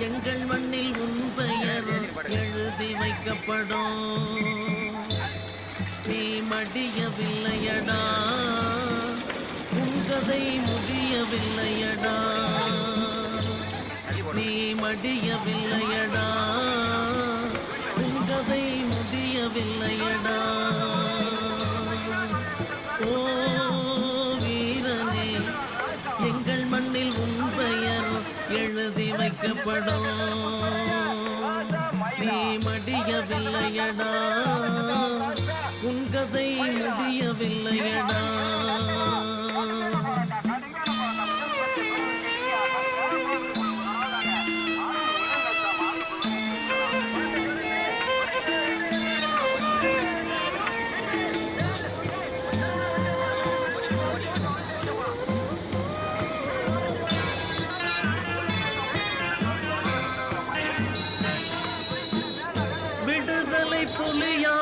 எங்கள் மண்ணில் உன் பெயர் எழுதி வைக்கப்படும். நீ மடியவில்லையடா. உன் கதை முடியவில்லையடா. நீ மடியவில்லையடா. உன் கதை முடியவில்லையடா. வைக்கப்படும் நீ மடியவில்லையடா. உன் கதை முடியவில்லையடா. விடுதலை